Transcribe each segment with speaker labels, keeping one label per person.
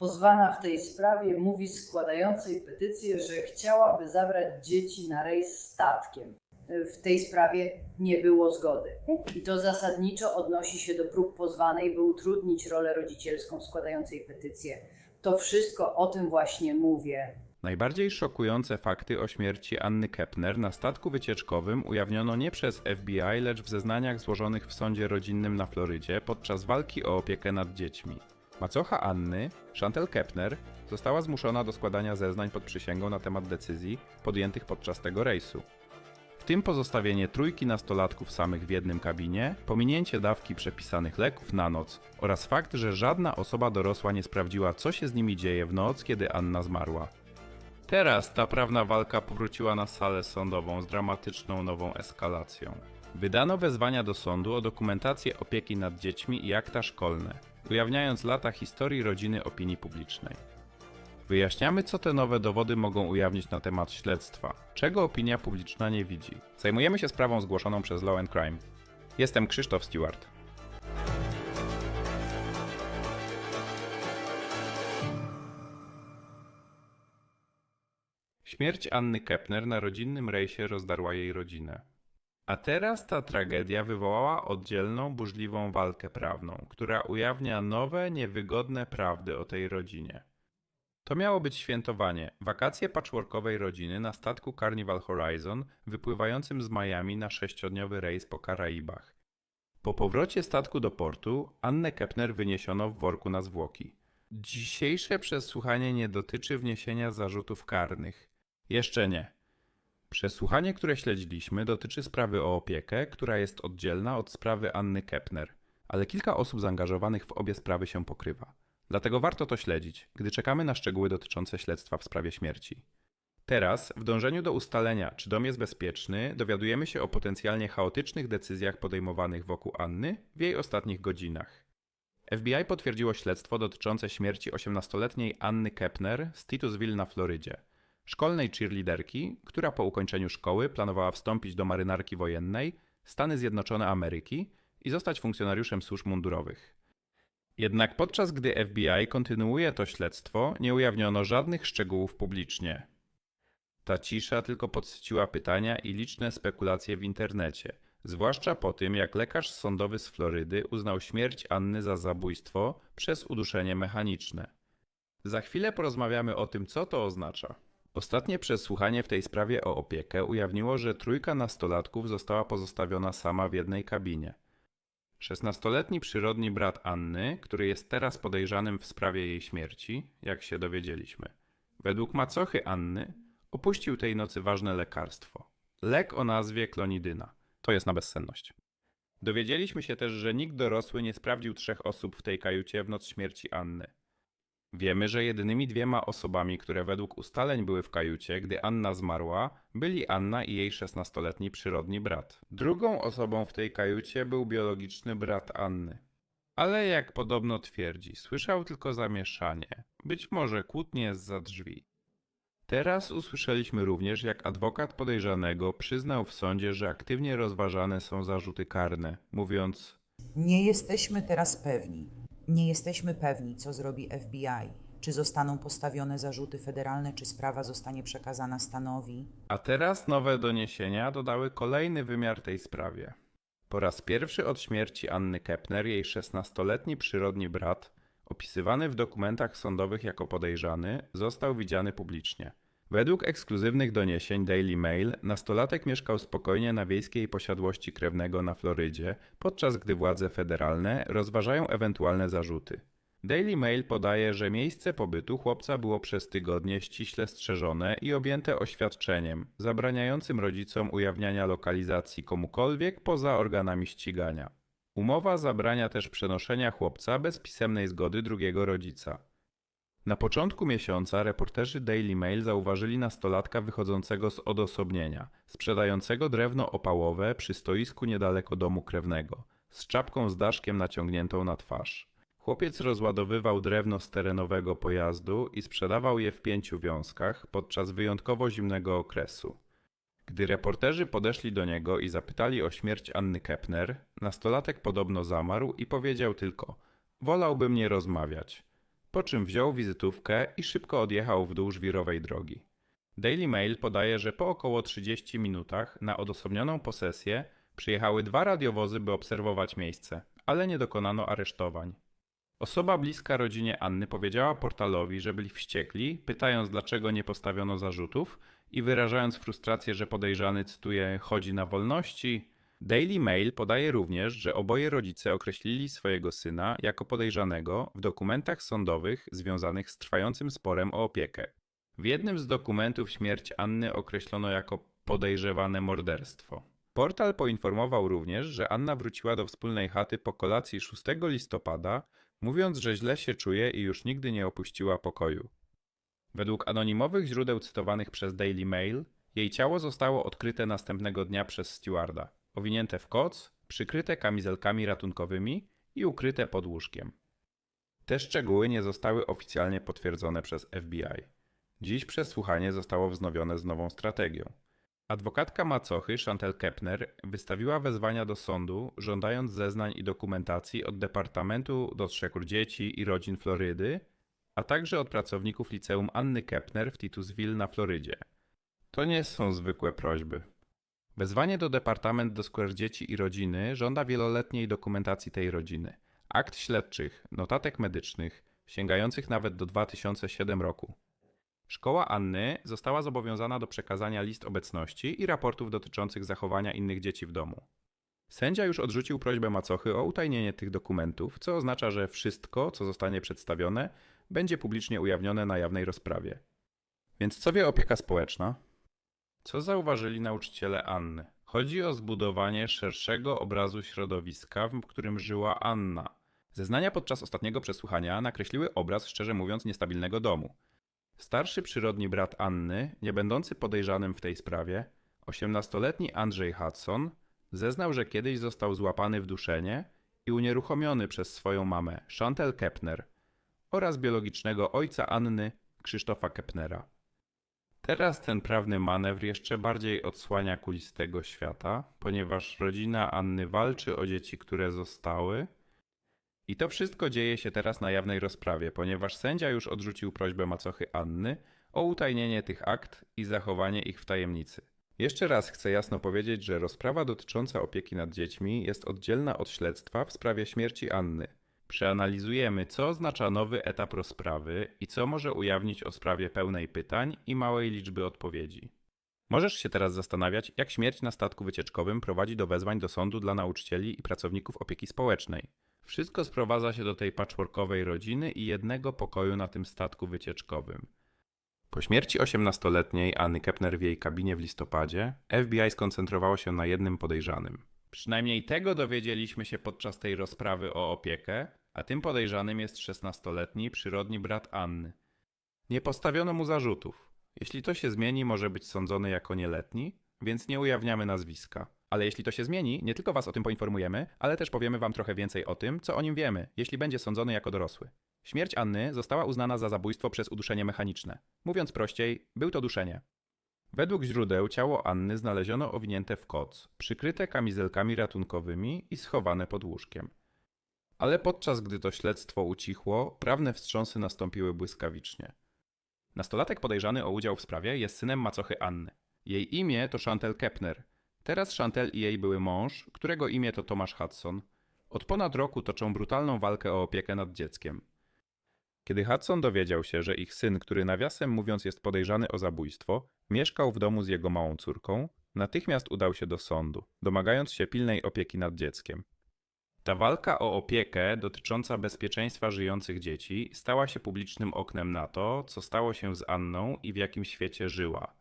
Speaker 1: Pozwana w tej sprawie mówi składającej petycję, że chciałaby zabrać dzieci na rejs statkiem. W tej sprawie nie było zgody. I to zasadniczo odnosi się do prób pozwanej, by utrudnić rolę rodzicielską składającej petycję. To wszystko o tym właśnie mówię.
Speaker 2: Najbardziej szokujące fakty o śmierci Anny Kepner na statku wycieczkowym ujawniono nie przez FBI, lecz w zeznaniach złożonych w sądzie rodzinnym na Florydzie podczas walki o opiekę nad dziećmi. Macocha Anny, Chantel Kepner, została zmuszona do składania zeznań pod przysięgą na temat decyzji podjętych podczas tego rejsu. W tym pozostawienie trójki nastolatków samych w jednym kabinie, pominięcie dawki przepisanych leków na noc oraz fakt, że żadna osoba dorosła nie sprawdziła, co się z nimi dzieje w noc, kiedy Anna zmarła. Teraz ta prawna walka powróciła na salę sądową z dramatyczną nową eskalacją. Wydano wezwania do sądu o dokumentację opieki nad dziećmi i akta szkolne, ujawniając lata historii rodziny opinii publicznej. Wyjaśniamy, co te nowe dowody mogą ujawnić na temat śledztwa, czego opinia publiczna nie widzi. Zajmujemy się sprawą zgłoszoną przez Law and Crime. Jestem Krzysztof Stewart. Śmierć Anny Kepner na rodzinnym rejsie rozdarła jej rodzinę. A teraz ta tragedia wywołała oddzielną, burzliwą walkę prawną, która ujawnia nowe, niewygodne prawdy o tej rodzinie. To miało być świętowanie, wakacje patchworkowej rodziny na statku Carnival Horizon wypływającym z Miami na sześciodniowy rejs po Karaibach. Po powrocie statku do portu Annę Kepner wyniesiono w worku na zwłoki. Dzisiejsze przesłuchanie nie dotyczy wniesienia zarzutów karnych. Jeszcze nie. Przesłuchanie, które śledziliśmy, dotyczy sprawy o opiekę, która jest oddzielna od sprawy Anny Kepner, ale kilka osób zaangażowanych w obie sprawy się pokrywa. Dlatego warto to śledzić, gdy czekamy na szczegóły dotyczące śledztwa w sprawie śmierci. Teraz, w dążeniu do ustalenia, czy dom jest bezpieczny, dowiadujemy się o potencjalnie chaotycznych decyzjach podejmowanych wokół Anny w jej ostatnich godzinach. FBI potwierdziło śledztwo dotyczące śmierci 18-letniej Anny Kepner z Titusville na Florydzie, szkolnej cheerleaderki, która po ukończeniu szkoły planowała wstąpić do marynarki wojennej Stany Zjednoczone Ameryki i zostać funkcjonariuszem służb mundurowych. Jednak podczas gdy FBI kontynuuje to śledztwo, nie ujawniono żadnych szczegółów publicznie. Ta cisza tylko podsyciła pytania i liczne spekulacje w internecie, zwłaszcza po tym, jak lekarz sądowy z Florydy uznał śmierć Anny za zabójstwo przez uduszenie mechaniczne. Za chwilę porozmawiamy o tym, co to oznacza. Ostatnie przesłuchanie w tej sprawie o opiekę ujawniło, że trójka nastolatków została pozostawiona sama w jednej kabinie. 16-letni przyrodni brat Anny, który jest teraz podejrzanym w sprawie jej śmierci, jak się dowiedzieliśmy, według macochy Anny opuścił tej nocy ważne lekarstwo. Lek o nazwie klonidyna. To jest na bezsenność. Dowiedzieliśmy się też, że nikt dorosły nie sprawdził trzech osób w tej kajucie w noc śmierci Anny. Wiemy, że jedynymi dwiema osobami, które według ustaleń były w kajucie, gdy Anna zmarła, byli Anna i jej 16-letni przyrodni brat. Drugą osobą w tej kajucie był biologiczny brat Anny. Ale jak podobno twierdzi, słyszał tylko zamieszanie, być może kłótnie za drzwi. Teraz usłyszeliśmy również, jak adwokat podejrzanego przyznał w sądzie, że aktywnie rozważane są zarzuty karne, mówiąc:
Speaker 3: Nie jesteśmy teraz pewni. Nie jesteśmy pewni, co zrobi FBI. Czy zostaną postawione zarzuty federalne, czy sprawa zostanie przekazana stanowi.
Speaker 2: A teraz nowe doniesienia dodały kolejny wymiar tej sprawie. Po raz pierwszy od śmierci Anny Kepner jej 16-letni przyrodni brat, opisywany w dokumentach sądowych jako podejrzany, został widziany publicznie. Według ekskluzywnych doniesień Daily Mail, nastolatek mieszkał spokojnie na wiejskiej posiadłości krewnego na Florydzie, podczas gdy władze federalne rozważają ewentualne zarzuty. Daily Mail podaje, że miejsce pobytu chłopca było przez tygodnie ściśle strzeżone i objęte oświadczeniem, zabraniającym rodzicom ujawniania lokalizacji komukolwiek poza organami ścigania. Umowa zabrania też przenoszenia chłopca bez pisemnej zgody drugiego rodzica. Na początku miesiąca reporterzy Daily Mail zauważyli nastolatka wychodzącego z odosobnienia, sprzedającego drewno opałowe przy stoisku niedaleko domu krewnego, z czapką z daszkiem naciągniętą na twarz. Chłopiec rozładowywał drewno z terenowego pojazdu i sprzedawał je w pięciu wiązkach podczas wyjątkowo zimnego okresu. Gdy reporterzy podeszli do niego i zapytali o śmierć Anny Kepner, nastolatek podobno zamarł i powiedział tylko: Wolałbym nie rozmawiać. Po czym wziął wizytówkę i szybko odjechał w dół żwirowej drogi. Daily Mail podaje, że po około 30 minutach na odosobnioną posesję przyjechały dwa radiowozy, by obserwować miejsce, ale nie dokonano aresztowań. Osoba bliska rodzinie Anny powiedziała portalowi, że byli wściekli, pytając dlaczego nie postawiono zarzutów i wyrażając frustrację, że podejrzany, cytuję, chodzi na wolności. Daily Mail podaje również, że oboje rodzice określili swojego syna jako podejrzanego w dokumentach sądowych związanych z trwającym sporem o opiekę. W jednym z dokumentów śmierć Anny określono jako podejrzewane morderstwo. Portal poinformował również, że Anna wróciła do wspólnej chaty po kolacji 6 listopada, mówiąc, że źle się czuje i już nigdy nie opuściła pokoju. Według anonimowych źródeł cytowanych przez Daily Mail, jej ciało zostało odkryte następnego dnia przez stewarda, owinięte w koc, przykryte kamizelkami ratunkowymi i ukryte pod łóżkiem. Te szczegóły nie zostały oficjalnie potwierdzone przez FBI. Dziś przesłuchanie zostało wznowione z nową strategią. Adwokatka macochy Chantel Kepner wystawiła wezwania do sądu, żądając zeznań i dokumentacji od Departamentu do Trzech Dzieci i Rodzin Florydy, a także od pracowników liceum Anny Kepner w Titusville na Florydzie. To nie są zwykłe prośby. Wezwanie do Departament do Square Dzieci i Rodziny żąda wieloletniej dokumentacji tej rodziny, akt śledczych, notatek medycznych, sięgających nawet do 2007 roku. Szkoła Anny została zobowiązana do przekazania list obecności i raportów dotyczących zachowania innych dzieci w domu. Sędzia już odrzucił prośbę macochy o utajnienie tych dokumentów, co oznacza, że wszystko, co zostanie przedstawione, będzie publicznie ujawnione na jawnej rozprawie. Więc co wie opieka społeczna? Co zauważyli nauczyciele Anny? Chodzi o zbudowanie szerszego obrazu środowiska, w którym żyła Anna. Zeznania podczas ostatniego przesłuchania nakreśliły obraz, szczerze mówiąc, niestabilnego domu. Starszy przyrodni brat Anny, nie będący podejrzanym w tej sprawie, 18-letni Andrzej Hudson, zeznał, że kiedyś został złapany w duszenie i unieruchomiony przez swoją mamę, Chantel Kepner, oraz biologicznego ojca Anny, Krzysztofa Kepnera. Teraz ten prawny manewr jeszcze bardziej odsłania kulis tego świata, ponieważ rodzina Anny walczy o dzieci, które zostały. I to wszystko dzieje się teraz na jawnej rozprawie, ponieważ sędzia już odrzucił prośbę macochy Anny o utajnienie tych akt i zachowanie ich w tajemnicy. Jeszcze raz chcę jasno powiedzieć, że rozprawa dotycząca opieki nad dziećmi jest oddzielna od śledztwa w sprawie śmierci Anny. Przeanalizujemy, co oznacza nowy etap rozprawy i co może ujawnić o sprawie pełnej pytań i małej liczby odpowiedzi. Możesz się teraz zastanawiać, jak śmierć na statku wycieczkowym prowadzi do wezwań do sądu dla nauczycieli i pracowników opieki społecznej. Wszystko sprowadza się do tej patchworkowej rodziny i jednego pokoju na tym statku wycieczkowym. Po śmierci 18-letniej Anny Kepner w jej kabinie w listopadzie, FBI skoncentrowało się na jednym podejrzanym. Przynajmniej tego dowiedzieliśmy się podczas tej rozprawy o opiekę, a tym podejrzanym jest 16-letni przyrodni brat Anny. Nie postawiono mu zarzutów. Jeśli to się zmieni, może być sądzony jako nieletni, więc nie ujawniamy nazwiska. Ale jeśli to się zmieni, nie tylko Was o tym poinformujemy, ale też powiemy Wam trochę więcej o tym, co o nim wiemy, jeśli będzie sądzony jako dorosły. Śmierć Anny została uznana za zabójstwo przez uduszenie mechaniczne. Mówiąc prościej, był to duszenie. Według źródeł ciało Anny znaleziono owinięte w koc, przykryte kamizelkami ratunkowymi i schowane pod łóżkiem. Ale podczas gdy to śledztwo ucichło, prawne wstrząsy nastąpiły błyskawicznie. Nastolatek podejrzany o udział w sprawie jest synem macochy Anny. Jej imię to Chantel Kepner. Teraz Chantel i jej były mąż, którego imię to Tomasz Hudson. Od ponad roku toczą brutalną walkę o opiekę nad dzieckiem. Kiedy Hudson dowiedział się, że ich syn, który nawiasem mówiąc jest podejrzany o zabójstwo, mieszkał w domu z jego małą córką, natychmiast udał się do sądu, domagając się pilnej opieki nad dzieckiem. Ta walka o opiekę dotycząca bezpieczeństwa żyjących dzieci stała się publicznym oknem na to, co stało się z Anną i w jakim świecie żyła.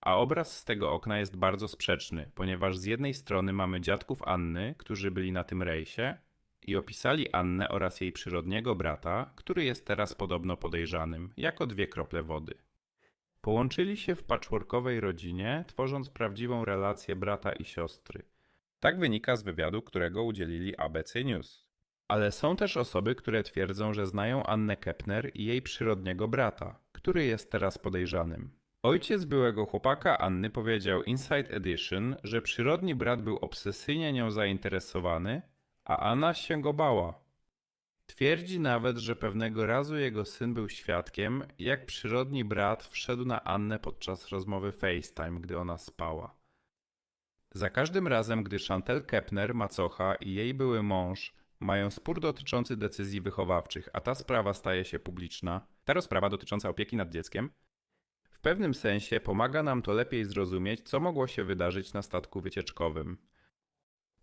Speaker 2: A obraz z tego okna jest bardzo sprzeczny, ponieważ z jednej strony mamy dziadków Anny, którzy byli na tym rejsie i opisali Annę oraz jej przyrodniego brata, który jest teraz podobno podejrzanym, jako dwie krople wody. Połączyli się w patchworkowej rodzinie, tworząc prawdziwą relację brata i siostry. Tak wynika z wywiadu, którego udzielili ABC News. Ale są też osoby, które twierdzą, że znają Annę Kepner i jej przyrodniego brata, który jest teraz podejrzanym. Ojciec byłego chłopaka Anny powiedział Inside Edition, że przyrodni brat był obsesyjnie nią zainteresowany, a Anna się go bała. Twierdzi nawet, że pewnego razu jego syn był świadkiem, jak przyrodni brat wszedł na Annę podczas rozmowy FaceTime, gdy ona spała. Za każdym razem, gdy Chantel Kepner, macocha i jej były mąż mają spór dotyczący decyzji wychowawczych, a ta sprawa staje się publiczna, ta rozprawa dotycząca opieki nad dzieckiem, w pewnym sensie pomaga nam to lepiej zrozumieć, co mogło się wydarzyć na statku wycieczkowym.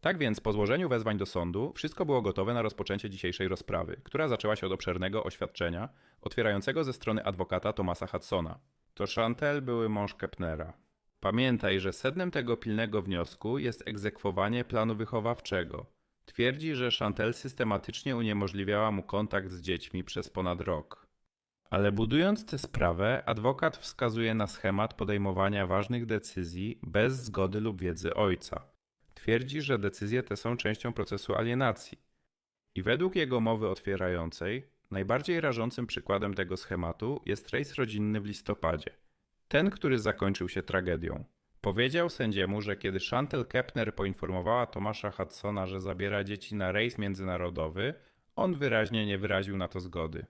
Speaker 2: Tak więc po złożeniu wezwań do sądu wszystko było gotowe na rozpoczęcie dzisiejszej rozprawy, która zaczęła się od obszernego oświadczenia otwierającego ze strony adwokata Thomasa Hudsona. To Chantel były mąż Kepnera. Pamiętaj, że sednem tego pilnego wniosku jest egzekwowanie planu wychowawczego. Twierdzi, że Chantel systematycznie uniemożliwiała mu kontakt z dziećmi przez ponad rok. Ale budując tę sprawę, adwokat wskazuje na schemat podejmowania ważnych decyzji bez zgody lub wiedzy ojca. Twierdzi, że decyzje te są częścią procesu alienacji. I według jego mowy otwierającej, najbardziej rażącym przykładem tego schematu jest rejs rodzinny w listopadzie. Ten, który zakończył się tragedią. Powiedział sędziemu, że kiedy Chantel Kepner poinformowała Tomasza Hudsona, że zabiera dzieci na rejs międzynarodowy, on wyraźnie nie wyraził na to zgody.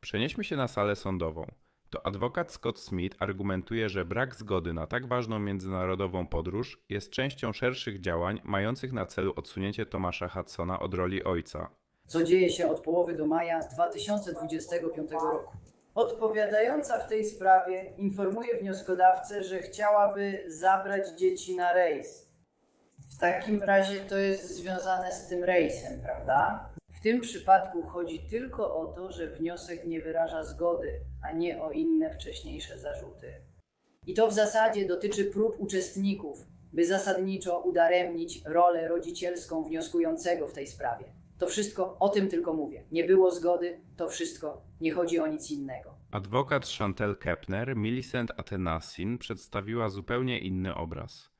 Speaker 2: Przenieśmy się na salę sądową. To adwokat Scott Smith argumentuje, że brak zgody na tak ważną międzynarodową podróż jest częścią szerszych działań mających na celu odsunięcie Tomasza Hudsona od roli ojca.
Speaker 1: co dzieje się od połowy do maja 2025 roku. Odpowiadająca w tej sprawie informuje wnioskodawcę, że chciałaby zabrać dzieci na rejs. W takim razie to jest związane z tym rejsem, prawda? W tym przypadku chodzi tylko o to, że wniosek nie wyraża zgody, a nie o inne wcześniejsze zarzuty. I to w zasadzie dotyczy prób uczestników, by zasadniczo udaremnić rolę rodzicielską wnioskującego w tej sprawie. To wszystko o tym tylko mówię. Nie było zgody, to wszystko, nie chodzi o nic innego.
Speaker 2: Adwokat Chantel Kepner, Millicent Atenasin, przedstawiła zupełnie inny obraz.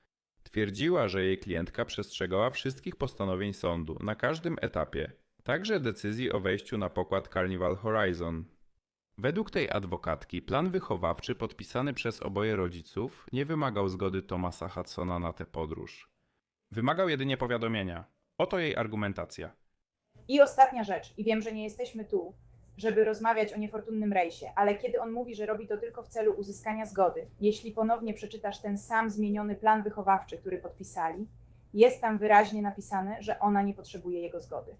Speaker 2: Twierdziła, że jej klientka przestrzegała wszystkich postanowień sądu na każdym etapie, także decyzji o wejściu na pokład Carnival Horizon. Według tej adwokatki plan wychowawczy podpisany przez oboje rodziców nie wymagał zgody Thomasa Hudsona na tę podróż. Wymagał jedynie powiadomienia. Oto jej argumentacja.
Speaker 4: I ostatnia rzecz, i wiem, że nie jesteśmy tu, żeby rozmawiać o niefortunnym rejsie, ale kiedy on mówi, że robi to tylko w celu uzyskania zgody, jeśli ponownie przeczytasz ten sam zmieniony plan wychowawczy, który podpisali, jest tam wyraźnie napisane, że ona nie potrzebuje jego zgody.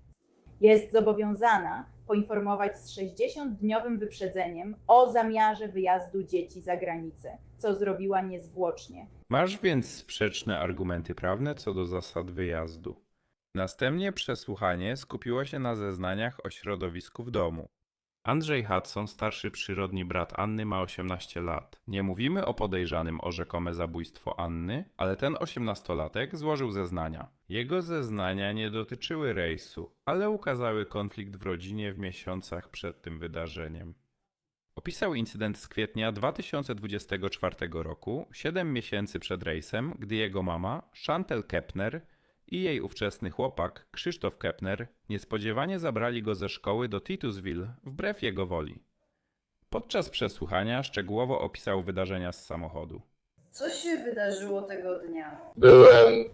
Speaker 4: Jest zobowiązana poinformować z 60-dniowym wyprzedzeniem o zamiarze wyjazdu dzieci za granicę, co zrobiła niezwłocznie.
Speaker 2: Masz więc sprzeczne argumenty prawne co do zasad wyjazdu. Następnie przesłuchanie skupiło się na zeznaniach o środowisku w domu. Andrzej Hudson, starszy przyrodni brat Anny, ma 18 lat. Nie mówimy o podejrzanym o rzekome zabójstwo Anny, ale ten osiemnastolatek złożył zeznania. Jego zeznania nie dotyczyły rejsu, ale ukazały konflikt w rodzinie w miesiącach przed tym wydarzeniem. Opisał incydent z kwietnia 2024 roku, 7 miesięcy przed rejsem, gdy jego mama, Chantel Kepner, i jej ówczesny chłopak, Krzysztof Kepner, niespodziewanie zabrali go ze szkoły do Titusville wbrew jego woli. Podczas przesłuchania szczegółowo opisał wydarzenia z samochodu.
Speaker 1: Co się wydarzyło tego dnia?
Speaker 5: Byłem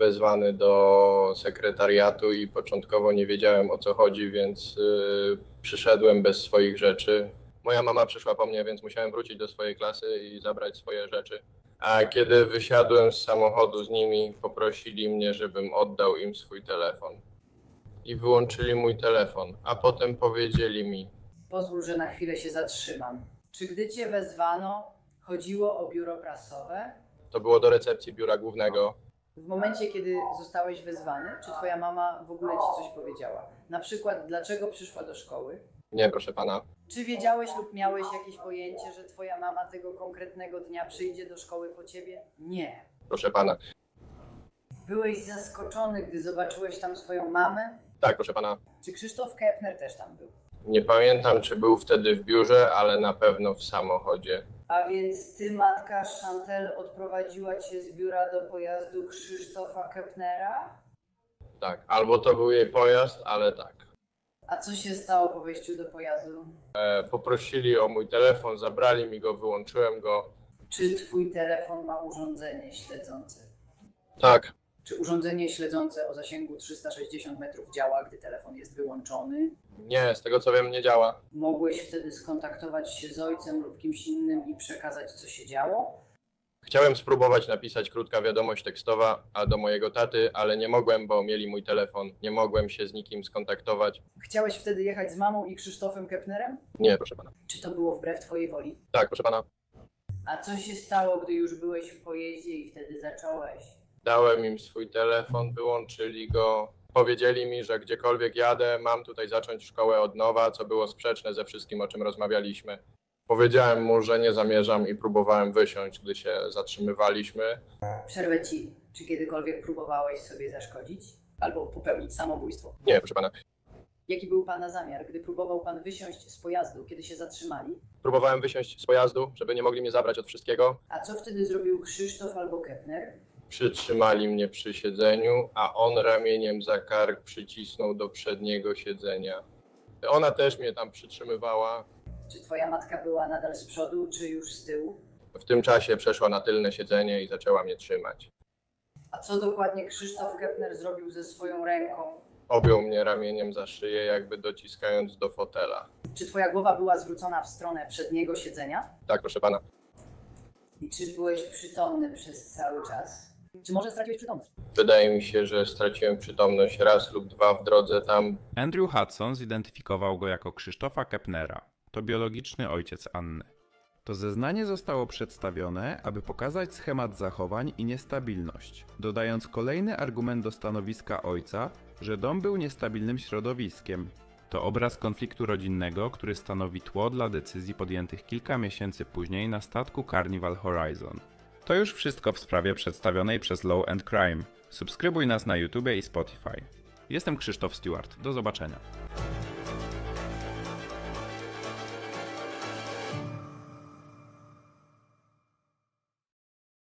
Speaker 5: wezwany do sekretariatu i początkowo nie wiedziałem o co chodzi, więc y, przyszedłem bez swoich rzeczy. Moja mama przyszła po mnie, więc musiałem wrócić do swojej klasy i zabrać swoje rzeczy. A kiedy wysiadłem z samochodu z nimi, poprosili mnie, żebym oddał im swój telefon. I wyłączyli mój telefon, a potem powiedzieli mi,
Speaker 1: Pozwól, że na chwilę się zatrzymam. Czy gdy cię wezwano, chodziło o biuro prasowe?
Speaker 5: to było do recepcji biura głównego.
Speaker 1: W momencie, kiedy zostałeś wezwany, czy twoja mama w ogóle ci coś powiedziała? Na przykład, dlaczego przyszła do szkoły?
Speaker 5: Nie, proszę pana,
Speaker 1: Czy wiedziałeś lub miałeś jakieś pojęcie, że twoja mama tego konkretnego dnia przyjdzie do szkoły po ciebie? Nie.
Speaker 5: proszę pana.
Speaker 1: Byłeś zaskoczony, gdy zobaczyłeś tam swoją mamę?
Speaker 5: Tak, proszę pana.
Speaker 1: Czy Krzysztof Kepner też tam był?
Speaker 5: Nie pamiętam, czy był wtedy w biurze, ale na pewno w samochodzie.
Speaker 1: A więc ty, matka Chantel, odprowadziła cię z biura do pojazdu Krzysztofa Kepnera?
Speaker 5: Tak, albo to był jej pojazd, ale tak.
Speaker 1: A co się stało po wejściu do pojazdu?
Speaker 5: E, poprosili o mój telefon, zabrali mi go, wyłączyłem go.
Speaker 1: Czy twój telefon ma urządzenie śledzące?
Speaker 5: Tak,
Speaker 1: Czy urządzenie śledzące o zasięgu 360 metrów działa, gdy telefon jest wyłączony?
Speaker 5: Nie, z tego co wiem, nie działa.
Speaker 1: Mogłeś wtedy skontaktować się z ojcem lub kimś innym i przekazać, co się działo?
Speaker 5: Chciałem spróbować napisać krótka wiadomość tekstowa, a do mojego taty, ale nie mogłem, bo mieli mój telefon. Nie mogłem się z nikim skontaktować.
Speaker 1: Chciałeś wtedy jechać z mamą i Krzysztofem Kepnerem?
Speaker 5: Nie, proszę pana.
Speaker 1: Czy to było wbrew twojej woli?
Speaker 5: Tak, proszę pana.
Speaker 1: A co się stało, gdy już byłeś w pojeździe i wtedy zacząłeś?
Speaker 5: Dałem im swój telefon, wyłączyli go. Powiedzieli mi, że gdziekolwiek jadę, mam tutaj zacząć szkołę od nowa, co było sprzeczne ze wszystkim, o czym rozmawialiśmy. Powiedziałem mu, że nie zamierzam i próbowałem wysiąść, gdy się zatrzymywaliśmy.
Speaker 1: Przerwę ci. Czy kiedykolwiek próbowałeś sobie zaszkodzić? Albo popełnić samobójstwo?
Speaker 5: Nie, proszę pana.
Speaker 1: Jaki był pana zamiar, gdy próbował pan wysiąść z pojazdu, kiedy się zatrzymali?
Speaker 5: Próbowałem wysiąść z pojazdu, żeby nie mogli mnie zabrać od wszystkiego.
Speaker 1: A co wtedy zrobił Krzysztof albo Kepner?
Speaker 5: Przytrzymali mnie przy siedzeniu, a on ramieniem za kark przycisnął do przedniego siedzenia. Ona też mnie tam przytrzymywała.
Speaker 1: Czy twoja matka była nadal z przodu, czy już z tyłu?
Speaker 5: W tym czasie przeszła na tylne siedzenie i zaczęła mnie trzymać.
Speaker 1: A co dokładnie Krzysztof Kepner zrobił ze swoją ręką?
Speaker 5: Objął mnie ramieniem za szyję, jakby dociskając do fotela.
Speaker 1: Czy twoja głowa była zwrócona w stronę przedniego siedzenia?
Speaker 5: Tak, proszę pana.
Speaker 1: I czy byłeś przytomny przez cały czas? Czy może straciłeś przytomność?
Speaker 5: Wydaje mi się, że straciłem przytomność raz lub dwa w drodze tam.
Speaker 2: Andrew Hudson zidentyfikował go jako Krzysztofa Kepnera. To biologiczny ojciec Anny. To zeznanie zostało przedstawione, aby pokazać schemat zachowań i niestabilność, dodając kolejny argument do stanowiska ojca, że dom był niestabilnym środowiskiem. To obraz konfliktu rodzinnego, który stanowi tło dla decyzji podjętych kilka miesięcy później na statku Carnival Horizon. To już wszystko w sprawie przedstawionej przez Law and Crime. Subskrybuj nas na YouTube i Spotify. Jestem Krzysztof Stewart. Do zobaczenia.